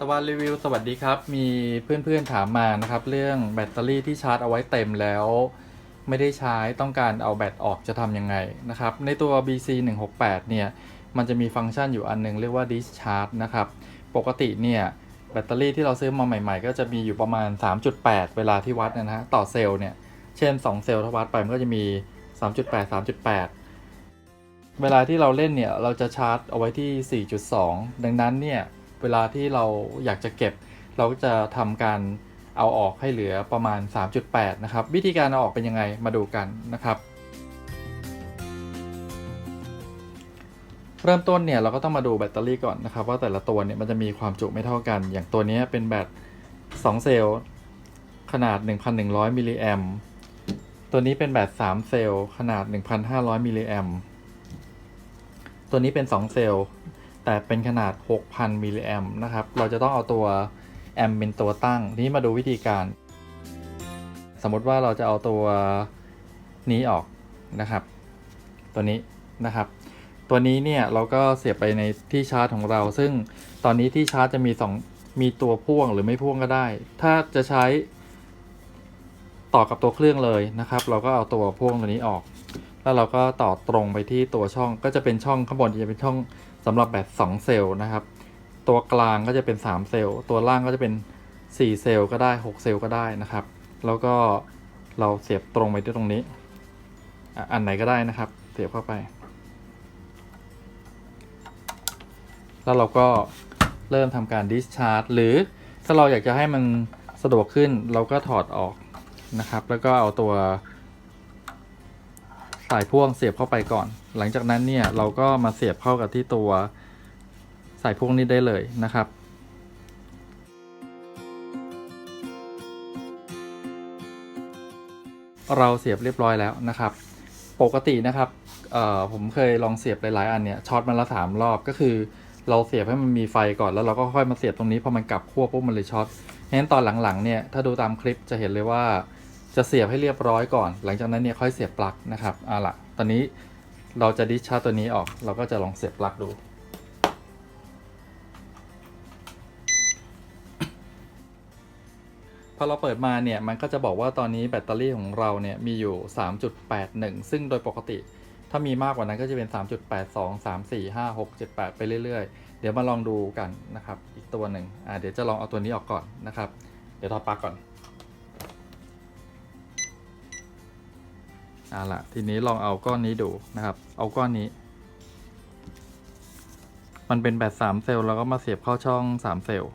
ตะวันรีวิวสวัสดีครับ มีเพื่อนๆถามมานะครับ เรื่องแบตเตอรี่ที่ชาร์จเอาไว้เต็มแล้ว ไม่ได้ใช้ต้องการเอาแบตออกจะทำยังไงนะครับ ในตัว BC 168เนี่ย มันจะมีฟังก์ชันอยู่อันหนึงเรียกว่า discharge นะครับ ปกติเนี่ยแบตเตอรี่ที่เราซื้อมาใหม่ๆ ก็จะมีอยู่ประมาณ 3.8 เวลาที่วัดนะฮะต่อเซลล์เนี่ย เช่น 2 เซลล์ถ้าวัดไปมันก็จะมี 3.8 3.8 เวลาที่เราเล่นเนี่ยเราจะชาร์จเอาไว้ที่ 4.2 ดังนั้นเนี่ย เวลาที่เราอยากจะเก็บ เราก็จะทำการเอาออกให้เหลือประมาณ 3.8 นะครับ วิธีการเอาออกเป็นยังไงมาดูกันนะครับ เริ่มต้นเนี่ยเราก็ต้องมาดูแบตเตอรี่ก่อนนะครับ ว่าแต่ละตัวเนี่ยมันจะมีความจุไม่เท่ากัน อย่างตัวนี้เป็นแบต 2 เซลล์ ขนาด 1,100 มิลลิแอมตัวนี้เป็นแบต 3 เซลล์ ขนาด 1,500 มิลลิแอมตัวนี้เป็น 2 เซลล์ แต่เป็นขนาด 6,000 มิลลิแอมนะครับ เราจะต้องเอาตัวแอมเป็นตัวตั้ง นี้มาดูวิธีการ สมมติว่าเราจะเอาตัวนี้ออกนะครับ ตัวนี้นะครับ ตัวนี้เนี่ยเราก็เสียบไปในที่ชาร์จของเรา ซึ่งตอนนี้ที่ชาร์จจะมีสองมีตัวพ่วงหรือไม่พ่วงก็ได้ ถ้าจะใช้ต่อกับตัวเครื่องเลยนะครับ เราก็เอาตัวพ่วงตัวนี้ออก แล้วเราก็ต่อตรงไปที่ตัวช่อง ก็จะเป็นช่องข้างบนจะเป็นช่อง สำหรับแบต2เซลล์นะครับ ตัวกลางก็จะเป็น 3 เซลล์ ตัวล่างก็จะเป็น 4 เซลล์ก็ได้ 6 เซลล์ก็ได้นะครับ แล้วก็เราเสียบตรงไปที่ตรงนี้ อันไหนก็ได้นะครับ เสียบเข้าไป แล้วเราก็เริ่มทำการ discharge หรือถ้าเราอยากจะให้มันสะดวกขึ้นเราก็ถอดออกนะครับ แล้วก็เอาตัว สายพ่วงเสียบเข้าไปก่อน หลังจากนั้นเนี่ยเราก็มาเสียบเข้ากับที่ตัวสายพ่วงนี้ได้เลยนะครับเราเสียบเรียบร้อยแล้วนะครับ ปกตินะครับเอ่อผมเคยลองเสียบหลายๆอันเนี่ยช็อตมันละสามรอบก็คือ เราเสียบให้มันมีไฟก่อนแล้วเราก็ค่อยมาเสียบตรงนี้พอมันกลับขั้วปุ๊บมันเลยช็อตงั้นตอนหลังๆเนี่ยถ้าดูตามคลิปจะเห็นเลยว่า จะเสียบให้เรียบร้อยก่อน หลังจากนั้นเนี่ยค่อยเสียบปลั๊กนะครับเอาล่ะตอนนี้เราจะดิชาร์จตัวนี้ออก เราก็จะลองเสียบปลั๊กดู พอเราเปิดมาเนี่ยมันก็จะบอกว่าตอนนี้แบตเตอรี่ของเราเนี่ยมีอยู่ 3.81 ซึ่งโดยปกติ ถ้ามีมากกว่านั้นก็จะเป็น 3.82 3 4 5 6 7 8 ไปเรื่อยๆ เดี๋ยวมาลองดูกันนะครับ อีกตัวหนึ่งอ่าเดี๋ยวจะลองเอาตัวนี้ออกก่อนนะครับ เดี๋ยวถอดปลั๊กก่อน อาล่ะทีนี้ลองเอาก้อนนี้ดูนะครับ เอาก้อนนี้ มันเป็นแบต3เซลล์แล้วก็มาเสียบเข้าช่อง3เซลล์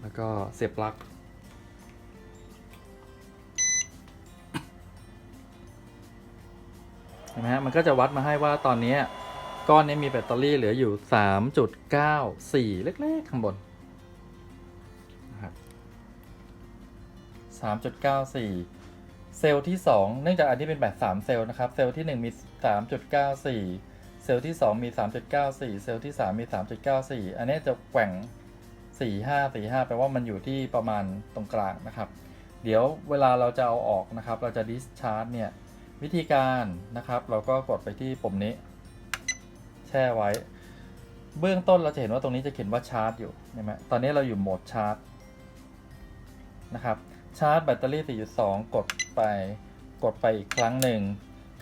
แล้วก็เสียบปลั๊กเห็นไหมฮะมันก็จะวัดมาให้ว่าตอนนี้ก้อนนี้มีแบตเตอรี่เหลืออยู่ 3.94 เล็กๆ ข้างบน 3.94 เซลล์ที่ 2 เนื่องจากอันนี้เป็นแบต3เซลล์นะครับ เซลล์ที่ 1 มี 3.94 เซลล์ที่ 2 มี 3.94 เซลล์ที่ 3 มี 3.94 อันนี้จะแกว่ง 45 45แปลว่ามันอยู่ที่ประมาณตรงกลางนะครับ เดี๋ยวเวลาเราจะเอาออกนะครับ เราจะ discharge เนี่ย วิธีการนะครับ เราก็กดไปที่ปุ่มนี้ แช่ไว้ เบื้องต้นเราจะเห็นว่าตรงนี้จะเขียนว่าชาร์จอยู่เห็นไหมตอนนี้เราอยู่โหมดชาร์จนะครับ ชาร์จแบตเตอรี่ 4.2 กดไป กดไปอีกครั้งหนึ่ง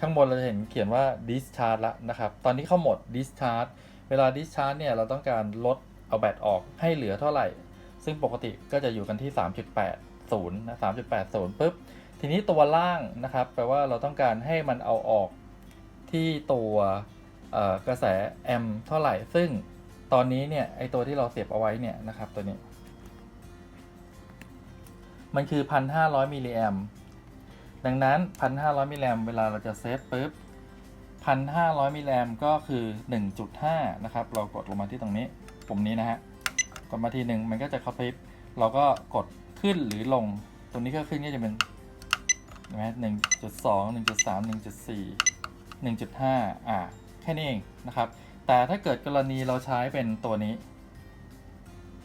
ข้างบนเราจะเห็นเขียนว่า discharge ละนะครับ ตอนนี้เข้าหมด discharge เวลา discharge เนี่ย เราต้องการลดเอาแบตออกให้เหลือเท่าไหร่ ซึ่งปกติก็จะอยู่กันที่ 3.80 นะ 3.80 ปุ๊บ ทีนี้ตัวล่างนะครับ แปลว่าเราต้องการให้มันเอาออกที่ตัวกระแสแอมป์เท่าไหร่ ซึ่งตอนนี้เนี่ย ไอตัวที่เราเสียบเอาไว้เนี่ยนะครับ ตัวนี้ มันคือ 1,500 มิลลิแอมดังนั้น 1,500 มิลลิแอมเวลาเราจะเซตปุ๊บ 1,500 มิลลิแอมก็คือ 1.5 นะครับ เรากดลงมาที่ตรงนี้ปุ่มนี้นะฮะ กดมาทีหนึ่งมันก็จะกระพริบเราก็กดขึ้นหรือลง ตรงนี้ก็ขึ้นก็จะเป็นเห็นไหมหนึ่งจุดสองหนึ่งจุดสามหนึ่งจุดสี่หนึ่งจุดห้าอ่า แค่นี้เองนะครับ แต่ถ้าเกิดกรณีเราใช้เป็นตัวนี้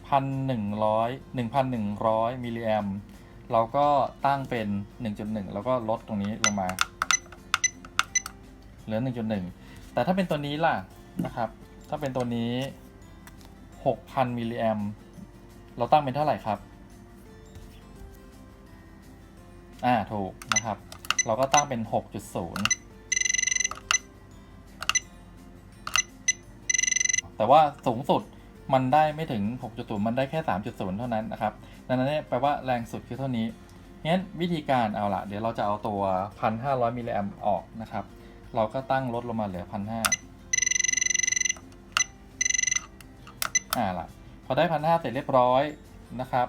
พันหนึ่งร้อยหนึ่งพันหนึ่งร้อยมิลลิแอม เราก็ตั้งเป็นหนึ่งจุดหนึ่งแล้วก็ลดตรงนี้ลงมา เหลือหนึ่งจุดหนึ่งแต่ถ้าเป็นตัวนี้ล่ะนะครับ ถ้าเป็นตัวนี้ 6,000 มิลลิแอมเราตั้งเป็นเท่าไหร่ครับ อ่า ถูกนะครับ เราก็ตั้งเป็น 6.0 แต่ว่าสูงสุด มันได้ไม่ถึง 6.0 มันได้แค่ 3.0 เท่านั้นนะครับ ดังนั้นนี่แปลว่าแรงสุดคือเท่านี้ งั้นวิธีการเอาละเดี๋ยวเราจะเอาตัว 1,500 มิลลิแอมออกนะครับ เราก็ตั้งลดลงมาเหลือ 1,500อ่าละพอได้ 1,500 เสร็จเรียบร้อยนะครับ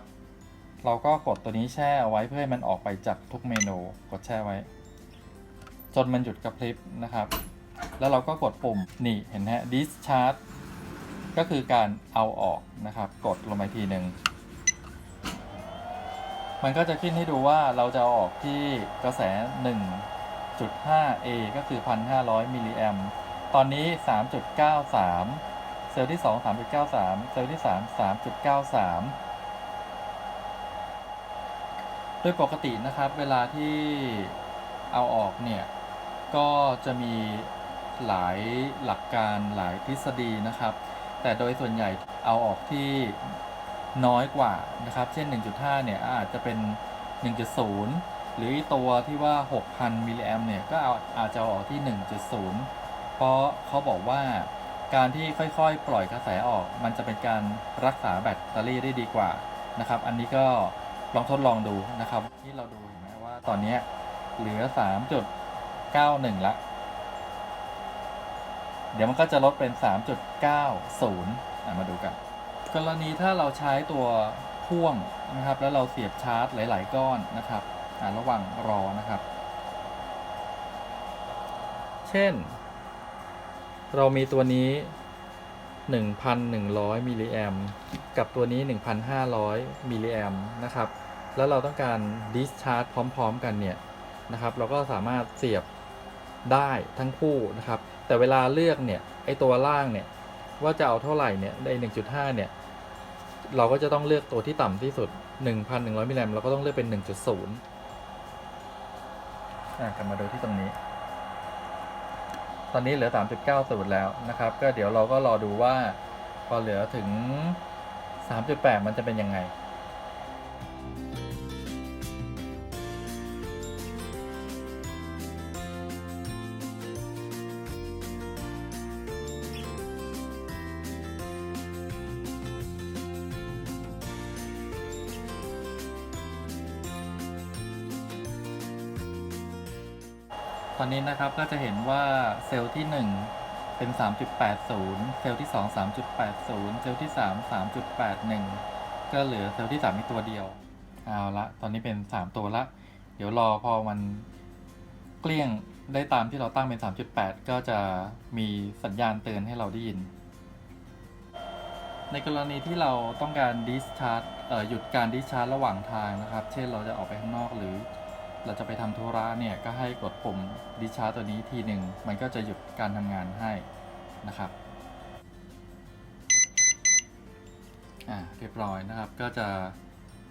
เราก็กดตัวนี้แช่เอาไว้เพื่อให้มันออกไปจากทุกเมนู กดแช่ไว้ จนมันหยุดกระพริบนะครับ แล้วเราก็กดปุ่มนี่เห็นไหม discharge ก็คือการเอาออกนะครับ กดลงไปทีหนึ่งมันก็จะขึ้นให้ดูว่าเราจะอออกที่กระแส 1.5A ก็คือ 1,500มิลลิแอมตอนนี้ 3.93 เซลล์ที่ 2 3.93 เซลล์ที่ 3 3.93 โดยปกตินะครับ เวลาที่เอาออกเนี่ย ก็จะมีหลายหลักการหลายทฤษฎีนะครับ แต่โดยส่วนใหญ่เอาออกที่น้อยกว่านะครับ เช่น 1.5 เนี่ยอาจจะเป็น 1.0 หรือตัวที่ว่า 6,000 มิลลิแอมเนี่ยก็เอาอาจจะเอาออกที่ 1.0 เพราะเขาบอกว่าการที่ค่อยๆ ปล่อยกระแสออก มันจะเป็นการรักษาแบตเตอรี่ได้ดีกว่านะครับ อันนี้ก็ลองทดลองดูนะครับ ที่เราดูเห็นไหมว่าตอนนี้เหลือ 3.91 ละ เดี๋ยวมันก็จะลดเป็น 3.90อะมาดูกัน กรณีถ้าเราใช้ตัวพ่วงนะครับ แล้วเราเสียบชาร์จหลาย ๆ ก้อนนะครับอะระหว่างรอนะครับ เช่น เรามีตัวนี้ 1,100 มิลลิแอมกับตัวนี้ 1,500 มิลลิแอมนะครับ แล้วเราต้องการ discharge พร้อม ๆ กันเนี่ยนะครับ เราก็สามารถเสียบได้ทั้งคู่นะครับ แต่เวลาเลือกเนี่ยไอตัวล่างเนี่ยว่าจะเอาเท่าไหร่เนี่ยใน1.5 เนี่ย เราก็จะต้องเลือกตัวที่ต่ำที่สุด 1,100 มิลลิแอมเราก็ต้องเลือกเป็น 1.0อะกลับมาดูที่ตรงนี้ ตอนนี้เหลือ 3.90 แล้วนะครับ ก็เดี๋ยวเราก็รอดูว่าพอเหลือถึง 3.8 มันจะเป็นยังไง อนนี้นะครับก็จะเห็นว่าเซลล์ที่ 1 เป็น 3.80 เซลล์ที่ 2 3.80 เซลล์ที่ 3 3.81 ก็เหลือเซลล์ที่3มีตัวเดียว เอาละตอนนี้เป็น 3 ตัวละ เดี๋ยวรอพอมันเกลี้ยงได้ตามที่เราตั้งเป็น 3.8 ก็จะมีสัญญาณเตือนให้เราได้ยิน ในกรณีที่เราต้องการ discharge เอ่อหยุดการ discharge ระหว่างทางนะครับ เช่นเราจะออกไปข้างนอกหรือ เราจะไปทำธุระเนี่ยก็ให้กดปุ่มดิชาร์ตัวนี้ทีหนึ่งมันก็จะหยุดการทำงานให้นะครับอ่าเรียบร้อยนะครับ ก็จะ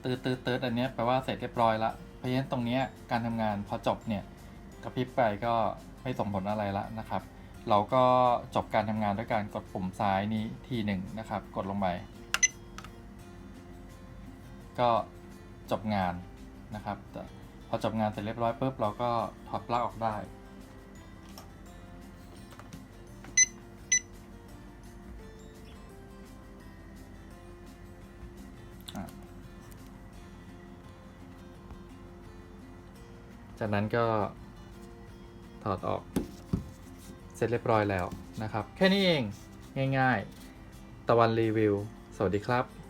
ตืดตืดตืดอันนี้แปลว่าเสร็จเรียบร้อยละเพราะฉะนั้นตรงนี้การทำงานพอจบเนี่ยกระพริบไปก็ไม่ส่งผลอะไรละนะครับ เราก็จบการทำงานด้วยการกดปุ่มซ้ายนี้ทีหนึ่งนะครับ กดลงไปก็จบงานนะครับแต่ อจบงานเสร็จเรียบร้อยปุ๊บเราก็ถอดปลั๊กออกได้จากนั้นก็ถอดออกเสร็จเรียบร้อยแล้วนะครับ แค่นี้เองง่ายๆ ตะวันรีวิว สวัสดีครับ